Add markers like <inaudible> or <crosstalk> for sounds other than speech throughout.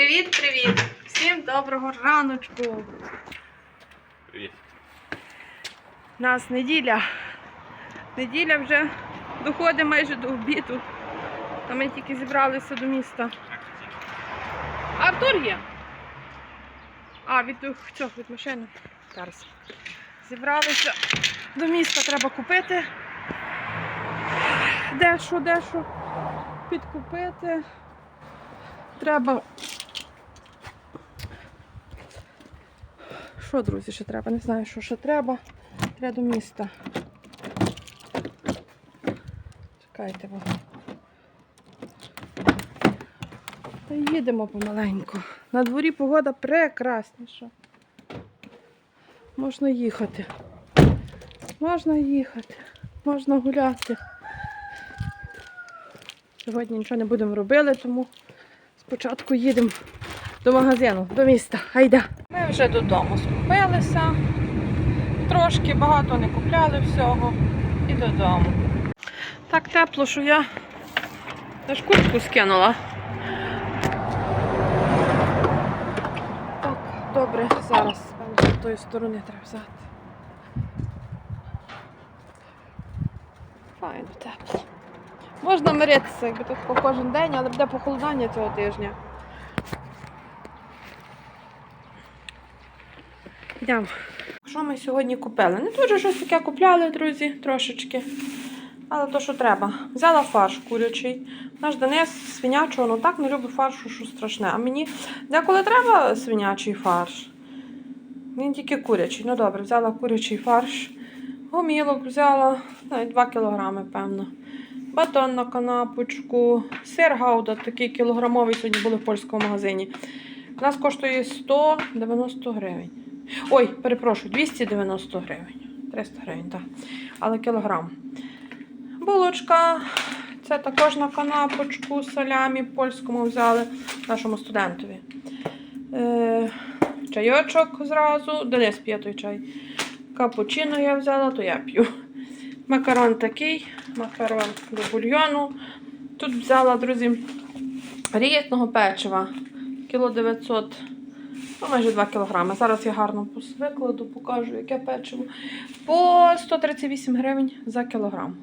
Привіт-привіт! Всім доброго раночку! Привіт. У нас неділя. Неділя вже доходить майже до обіду. А ми тільки зібралися до міста. Артур є. А, від цього, від машини. Зараз. Зібралися до міста, треба купити. Дещо, дещо підкупити. Треба. Що, друзі, ще треба? Не знаю, що ще треба. Треба до міста. Чекайте, бо. Та їдемо помаленьку. На дворі погода прекрасніша. Можна їхати. Можна їхати. Можна гуляти. Сьогодні нічого не будемо робити, тому спочатку їдемо до магазину, до міста. Айда. Ми вже додому скупилися. Трошки багато не купляли всього. І додому. Так тепло, що я аж куртку скинула. Так, добре, зараз з тої сторони треба взяти. Файно, тепло. Можна миритися, якби так по кожен день, але буде похолодання цього тижня. Йдемо. Що ми сьогодні купили? Не дуже щось таке купляли, друзі, трошечки. Але то, що треба. Взяла фарш курячий. Наш Денис свинячого, ну так не любить фаршу, що страшне. А мені деколи треба свинячий фарш. Він тільки курячий. Ну добре, взяла курячий фарш. Гомілок взяла, навіть 2 кілограми, певно. Батон на канапочку, сир гауда, такий кілограмовий сьогодні були в польському магазині. У нас коштує 190 гривень. Ой, перепрошую, 290 гривень. 300 гривень, так. Але кілограм. Булочка. Це також на канапочку салямі польському взяли нашому студентові. Е, чайочок зразу. Денис п'є той чай. Капучино я взяла, то я п'ю. Макарон такий, макарон до бульйону. Тут взяла, друзі, різного печива. Кіло 900, ну майже 2 кілограми. Зараз я гарно викладу, покажу, яке печиво. По 138 гривень за кілограм.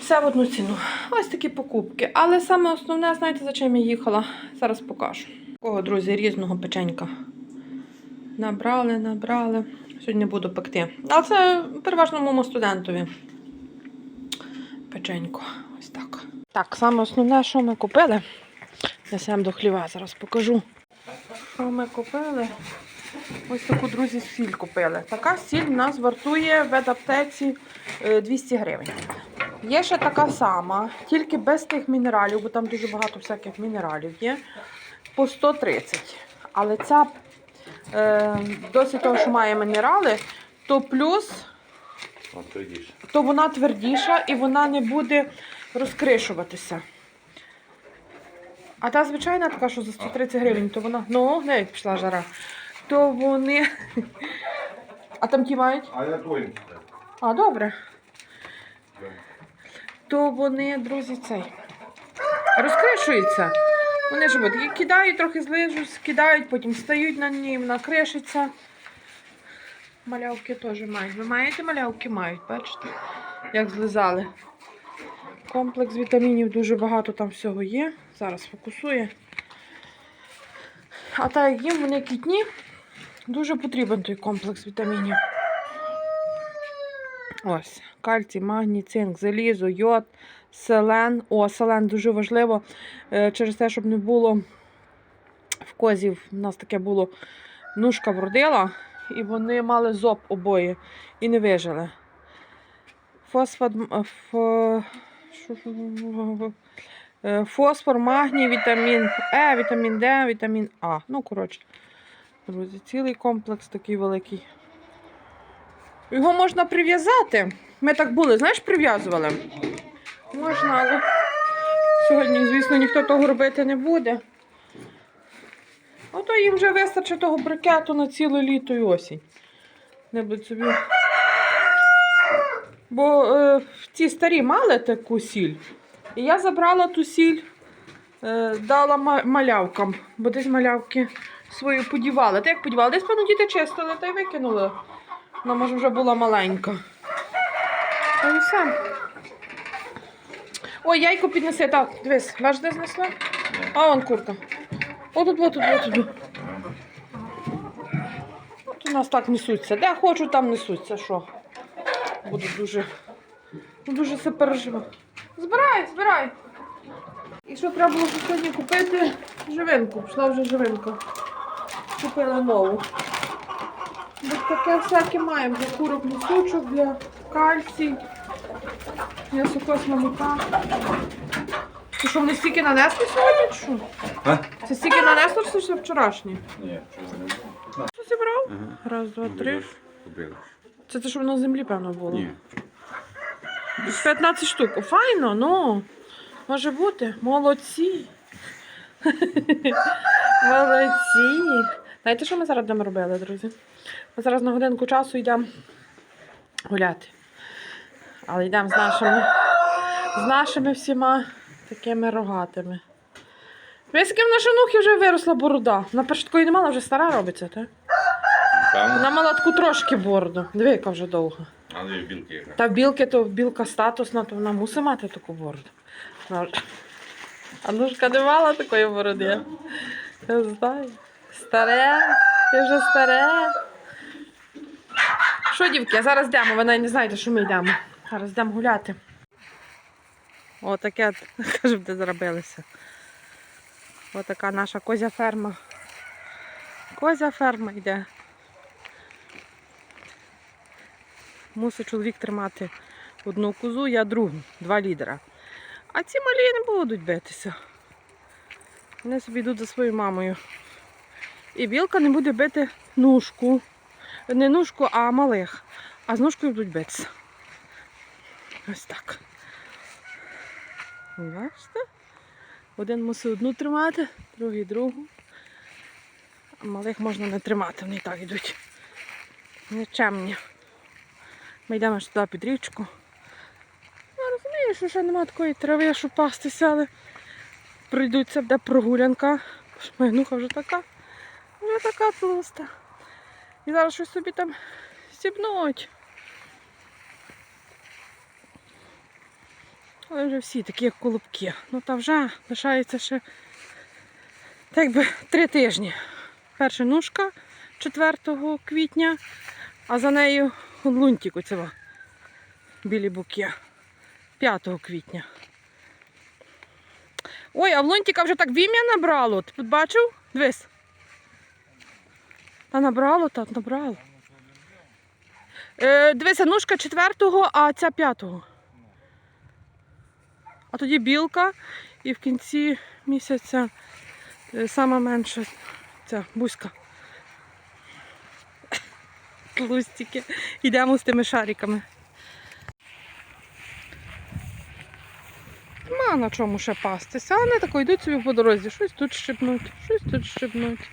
Все в одну ціну. Ось такі покупки. Але саме основне, знаєте, за чим я їхала? Зараз покажу. Кого, друзі, різного печенька. Набрали, набрали. Сьогодні буду пекти. Але це переважно моєму студентові. Печенько. Ось так. Так, саме основне, що ми купили. Несемо до хліва, зараз покажу. Що ми купили? Ось таку, друзі, сіль купили. Така сіль в нас вартує в аптеці 200 гривень. Є ще така сама, тільки без тих мінералів, бо там дуже багато всяких мінералів є. По 130. Але ця е, досить того, що має мінерали, то плюс, то вона твердіша і вона не буде розкришуватися. А та звичайна така, що за 130 гривень, то вона. Ну, як пішла жара. То вони. А там ті мають? А я твоїм. А, добре. То вони, друзі, цей. Розкришуються. Вони ж от, кидають, трохи злижуть, скидають, потім стають на ній, вона кришиться. Малявки теж мають. Ви маєте малявки? Мають, бачите? Як злизали. Комплекс вітамінів дуже багато там всього є. Зараз фокусує. А так як їм вони кітні, дуже потрібен той комплекс вітамінів. Ось, кальцій, магній, цинк, залізо, йод, селен. О, селен дуже важливо е, через те, щоб не було в козів. У нас таке було нушка вродила, і вони мали зоб обоє і не вижили. Фосфат, е, фосфор, магній, вітамін Е, вітамін Д, вітамін А. Ну, коротше, друзі, цілий комплекс такий великий. Його можна прив'язати. Ми так були, знаєш, прив'язували. Можна, але сьогодні, звісно, ніхто того робити не буде. Ото їм вже вистачить того брикету на ціле літо і осінь. Не будуть собі. Бо е, ці старі мали таку сіль. І я забрала ту сіль е, дала малявкам, бо десь малявки свою подівали. Та як подівали? Десь, певно, діти чистили та й викинули. Вона, може, вже була маленька. Та й все. Ой, яйко піднеси, так, дивись, бачиш, де знесла? А, вон курка. Отут, отут, отут. От у нас так несуться. Де хочу, там несуться. Що? Буду дуже. ну, Дуже це переживаю. Збирай, збирай. І що треба було сьогодні купити живинку. Пішла вже живинка. Купила нову. Бо таке всяке маємо для курок несучок, для кальцій, м'ясокосна мука. Ти що, вони стільки нанесли сьогодні? чи Що? А? Це стільки нанесло, чи це вчорашні? Ні, чого не було. Що зібрав? Ага. Раз, два, три. Купили. Це те, що воно на землі, певно, було. Ні. 15 штук. Файно, ну. Може бути. Молодці. <laughs> Молодці. Знаєте, що ми зараз будемо робити, друзі? Ми зараз на годинку часу йдемо гуляти. Але йдемо з нашими, з нашими всіма такими рогатими. Ви з ким на шинухі вже виросла борода. Вона перш такої не мала, вже стара робиться, так? Вона мала таку трошки бороду. Диви, яка вже довга. Але і білки яка. Та в білки, то білка статусна, то вона мусить мати таку бороду. Ж- Анушка не мала такої бороди. Я знаю. Старе, ти вже старе. Що, дівки, зараз йдемо, ви навіть не знаєте, що ми йдемо. Зараз йдемо гуляти. О, таке, <laughs> кажу, де зробилися. Отака наша козя ферма. Козя ферма йде. Мусить чоловік тримати одну козу, я другу, два лідера. А ці малі не будуть битися. Вони собі йдуть за своєю мамою. І білка не буде бити ножку. Не ножку, а малих. А з ножкою будуть битися. Ось так. Бачите? Один мусить одну тримати, другий другу. А малих можна не тримати, вони і так йдуть. Нечемні. Ми йдемо аж туди під річку. Я розумію, що ще немає такої трави, щоб пастися, але прийдуться, буде прогулянка. Шмайнуха вже така, вже така тлуста. І зараз щось собі там стібнуть. Але вже всі такі, як колобки. Ну та вже лишається ще так би три тижні. Перша нушка 4 квітня, а за нею лунтик оцього білі буки 5 квітня. Ой, а в лунтика вже так вім'я набрало. Ти бачив? Дивись. Та набрало, та набрало. Е, дивися, ножка 4-го, а ця 5-го. А тоді білка і в кінці місяця е, сама менша ця бузька. Тлустики. Йдемо з тими шариками. Нема на чому ще пастися, а вони тако йдуть собі по дорозі. Щось тут щепнуть, щось тут щепнуть.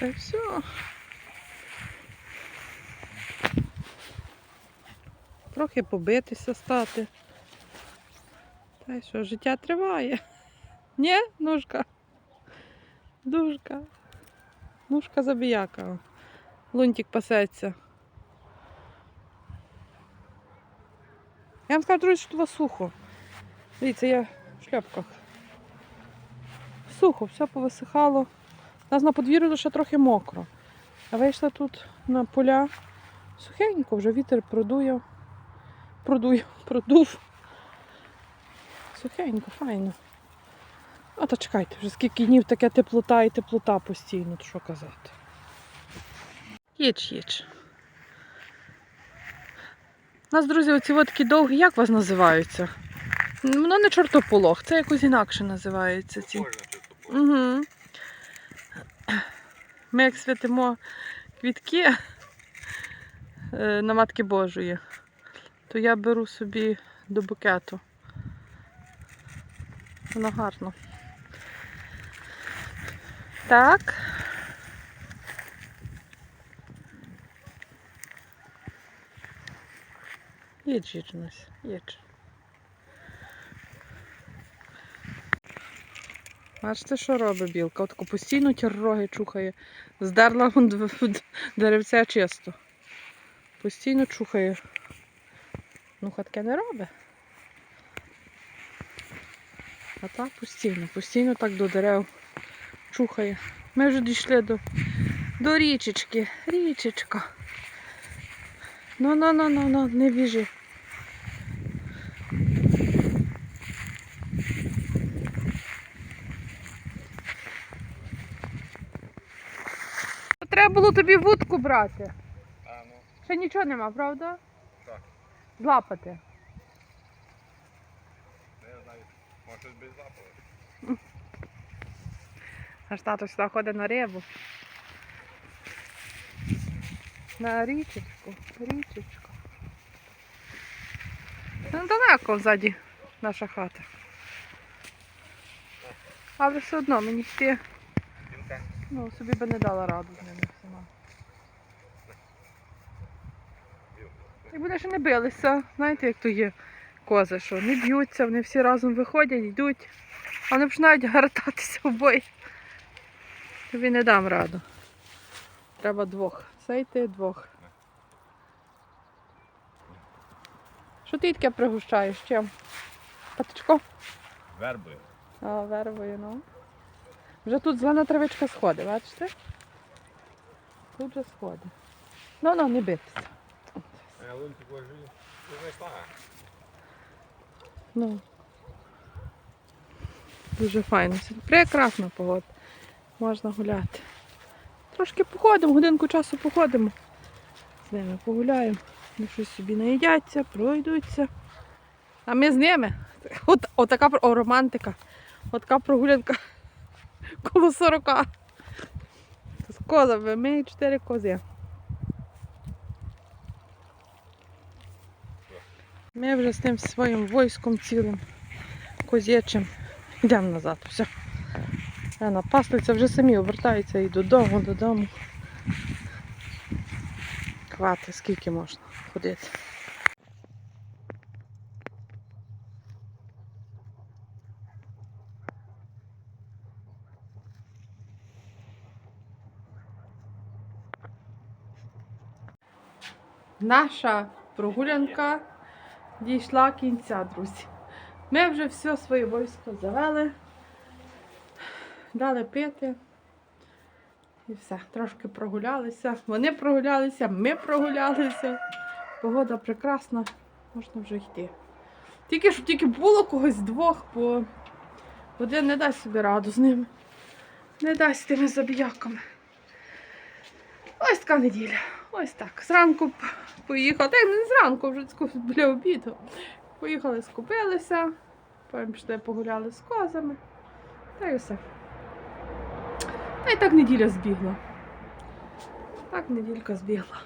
Та й все. Трохи побитися стати. Та й що, життя триває. Ні, ножка? Дужка. Ножка забіяка. Лунтик пасеться. Я вам скажу, друзі, що тут сухо. Дивіться, я в шляпках. Сухо, все повисихало. У нас на подвір'ю ще трохи мокро. А вийшла тут на поля. Сухенько, вже вітер продує. Продує, <laughs> продув. Сухенько, файно. А то чекайте, вже скільки днів таке теплота і теплота постійно, то що казати. Їч, їч. У нас, друзі, оці такі довгі, як вас називаються? Воно не чортополох, це якось інакше називається. Ці. Угу. Ми як святимо квітки е, на Матки Божої, то я беру собі до букету. Воно гарно. Так. Їдь, Нусь, їдь. Бачите, що робить білка? От постійно ті роги чухає. Здерла деревця чисто. Постійно чухає. Ну, таке не робить. А так постійно, постійно так до дерев чухає. Ми вже дійшли до, до річечки. Річечка. Ну, ну, ну, ну, ну, не біжи. Треба було тобі вудку брати. А, ну. Ще нічого нема, правда? Так. Злапати. Не знаю. Може без запаху. <laughs> Наш тато сюди ходить на рибу. На річечку, річечку. Ну, далеко ззаді наша хата. Але все одно мені йти, ну, собі би не дала раду з ними всіма. І буде ще не билися. Знаєте, як то є кози, що не б'ються, вони всі разом виходять, йдуть, а вони починають гартатися обоє. Тобі не дам раду. Треба двох. Сейти двох. Що ти таке пригощаєш? Чим? Патичко? Верби. А, вербою, ну. Вже тут зелена травичка сходить, бачите? Тут вже сходить. Ну, ну, не битися. Ну. Дуже файно. Прекрасна погода. Можна гуляти. Трошки походимо, годинку часу походимо. З ними погуляємо. Вони щось собі наїдяться, пройдуться. А ми з ними. От, отака о, романтика. Отака прогулянка <laughs> коло 40. З козами. Ми чотири кози. Ми вже з тим своїм войском цілим козячим йдемо назад. Все. А напаслиця вже самі обертаються і додому, додому. Хвати, скільки можна ходити. Наша прогулянка дійшла кінця, друзі. Ми вже все своє військо завели, дали пити. І все, трошки прогулялися. Вони прогулялися, ми прогулялися. Погода прекрасна, можна вже йти. Тільки щоб тільки було когось двох, бо один не дасть собі раду з ними. Не дасть тими забіяками. Ось така неділя. Ось так. Зранку п- поїхала. Та й не зранку, вже біля обіду. Поїхали, скупилися, потім пішли погуляли з козами. Та й все. Та й так неділя збігла. Так неділька збігла.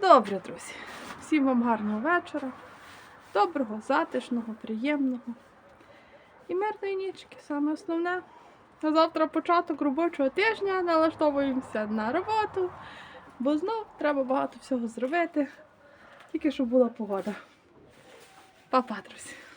Добре, друзі. Всім вам гарного вечора. Доброго, затишного, приємного. І мирної нічки, саме основне. На завтра початок робочого тижня налаштовуємося на роботу, бо знов треба багато всього зробити, тільки щоб була погода. Па-па, друзі!